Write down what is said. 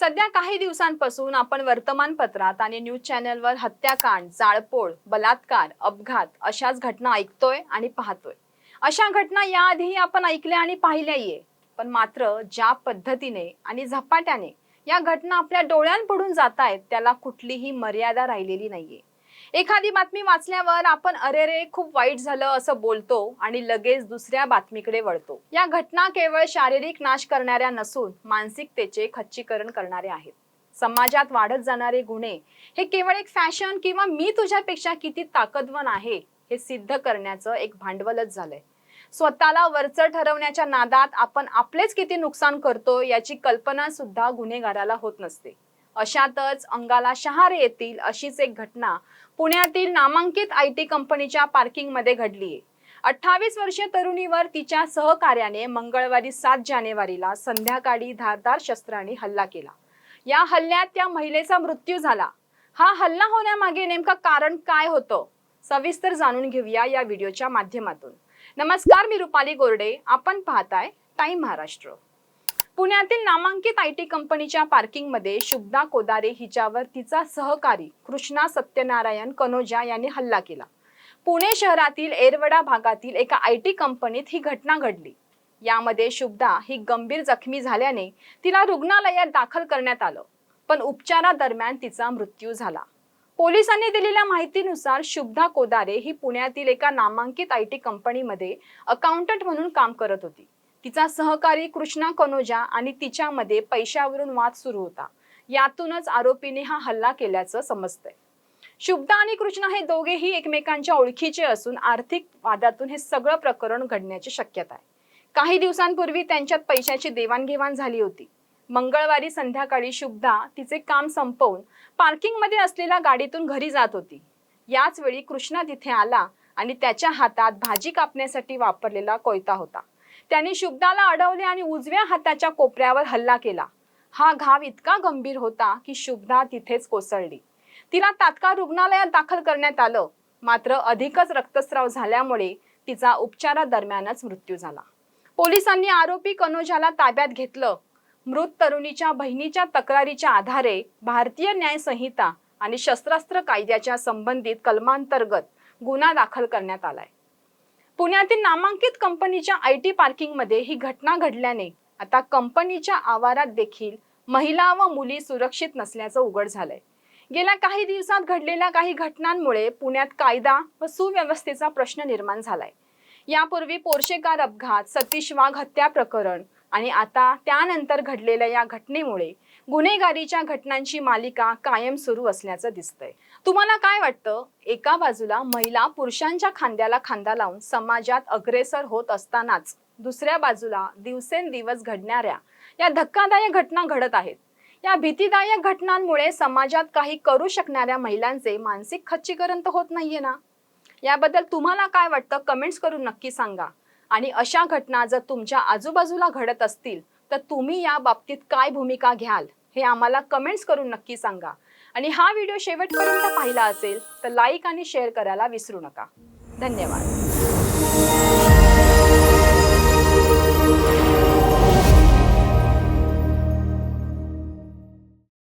सध्या काही दिवसांपासून आपण वर्तमानपत्रात आणि न्यूज चॅनलवर हत्याकांड जाळपोळ बलात्कार अपघात अशाच घटना ऐकतोय आणि पाहतोय. अशा घटना याआधीही आपण ऐकल्या आणि पाहिल्याही पण मात्र ज्या पद्धतीने आणि झपाट्याने या घटना आपल्या डोळ्यांपुढून जात आहेत त्याला कुठलीही मर्यादा राहिलेली नाहीये. एखादी बातमी वाचल्यावर आपण अरे रे खूप वाईट झालं असं बोलतो आणि लगेच दुसऱ्या बातमीकडे वळतो. या घटना केवळ शारीरिक नाश करणाऱ्या नसून मानसिकतेचे खच्चीकरण करणारे आहेत. समाजात वाढत जाणारे गुन्हे हे केवळ एक फॅशन किंवा मी तुझ्यापेक्षा किती ताकदवान आहे हे सिद्ध करण्याचं एक भांडवलच झालंय. स्वतःला वरचं ठरवण्याच्या नादात आपण आपलेच किती नुकसान करतो याची कल्पना सुद्धा गुन्हेगाराला होत नसते. अशातच अंगाला शहारे येतील अशीच एक घटना पुण्यातील नामांकित आय टी कंपनीच्या पार्किंगमध्ये घडली अठ्ठावीस वर्षीय तरुणीवर तिच्या सहकार्याने मंगळवारी सात जानेवारीला संध्याकाळी धारदार शस्त्राने हल्ला केला. या हल्ल्यात त्या महिलेचा मृत्यू झाला. हा हल्ला होण्यामागे नेमकं कारण काय होतं? सविस्तर जाणून घेऊया या व्हिडिओच्या माध्यमातून. नमस्कार मी रुपाली गोरडे. आपण पाहताय टाइम महाराष्ट्र. पुण्यातील नामांकित आय टी कंपनीच्या पार्किंगमध्ये शुभदा कोदारे हिच्यावर तिचा सहकारी कृष्णा सत्यनारायण कनोजा यांनी हल्ला केला. पुणे शहरातील एरवडा भागातील एका आय टी कंपनीत ही घटना घडली. यामध्ये शुभदा ही गंभीर जखमी झाल्याने तिला रुग्णालयात दाखल करण्यात आलं पण उपचारादरम्यान तिचा मृत्यू झाला. पोलिसांनी दिलेल्या माहितीनुसार शुभदा कोदारे ही पुण्यातील एका नामांकित आय टी कंपनीमध्ये अकाउंटंट म्हणून काम करत होती. तिचा सहकारी कृष्णा कनोजा आणि तिच्यामध्ये पैशावरून वाद सुरू होता. यातूनच आरोपीने हा हल्ला केल्याचं समजतंय. शुभदा आणि कृष्णा हे दोघेही एकमेकांच्या ओळखीचे असून आर्थिक वादातून हे सगळं प्रकरण घडण्याची शक्यता आहे. काही दिवसांपूर्वी त्यांच्यात पैशाची देवाणघेवाण झाली होती. मंगळवारी संध्याकाळी शुभदा तिचे काम संपवून पार्किंगमध्ये असलेल्या गाडीतून घरी जात होती. याच वेळी कृष्णा तिथे आला आणि त्याच्या हातात भाजी कापण्यासाठी वापरलेला कोयता होता. त्यांनी शुभदाला अडवले आणि उजव्या हाताच्या कोपऱ्यावर हल्ला केला. हा घाव इतका गंभीर होता की शुभदा तिथेच कोसळली. तिला तात्काळ रुग्णालयात दाखल करण्यात आलं. मात्र अधिकच रक्तस्राव झाल्यामुळे तिचा उपचारादरम्यानच मृत्यू झाला. पोलिसांनी आरोपी कनोजाला ताब्यात घेतलं. मृत तरुणीच्या बहिणीच्या तक्रारीच्या आधारे भारतीय न्याय संहिता आणि शस्त्रास्त्र कायद्याच्या संबंधित कलमांतर्गत गुन्हा दाखल करण्यात आलाय. पुण्यातील नामांकित कंपनीच्या आय टी पार्किंगमध्ये ही घटना घडल्याने आता कंपनीच्या आवारात देखील महिला व मुली सुरक्षित नसल्याचं उघड झालंय. गेल्या काही दिवसात घडलेल्या काही घटनांमुळे पुण्यात कायदा व सुव्यवस्थेचा प्रश्न निर्माण झालाय. यापूर्वी पोर्शेकार अपघात सतीश वाघ हत्या प्रकरण आणि आता त्यानंतर घडलेल्या या घटनेमुळे गुन्हेगारीच्या घटनांची मालिका कायम सुरू असल्याचं दिसतंय. तुम्हाला काय वाटतं? एका बाजूला महिला पुरुषांच्या खांद्याला खांदा लावून समाजात अग्रेसर होत असतानाच दुसऱ्या बाजूला दिवसेंदिवस घडणाऱ्या या धक्कादायक घटना घडत आहेत. या भीतीदायक घटनांमुळे समाजात काही करू शकणाऱ्या महिलांचे मानसिक खच्चीकरण तर होत नाहीये ना? याबद्दल तुम्हाला काय वाटतं? कमेंट्स करून नक्की सांगा. आणि अशा घटना जर तुमच्या आजूबाजूला घडत असतील तर तुम्ही या बाबतीत काय भूमिका घ्याल हे आम्हाला कमेंट्स करून नक्की सांगा. आणि हा व्हिडिओ शेवटपर्यंत पाहिला असेल तर लाईक आणि शेअर करायला विसरू नका. धन्यवाद.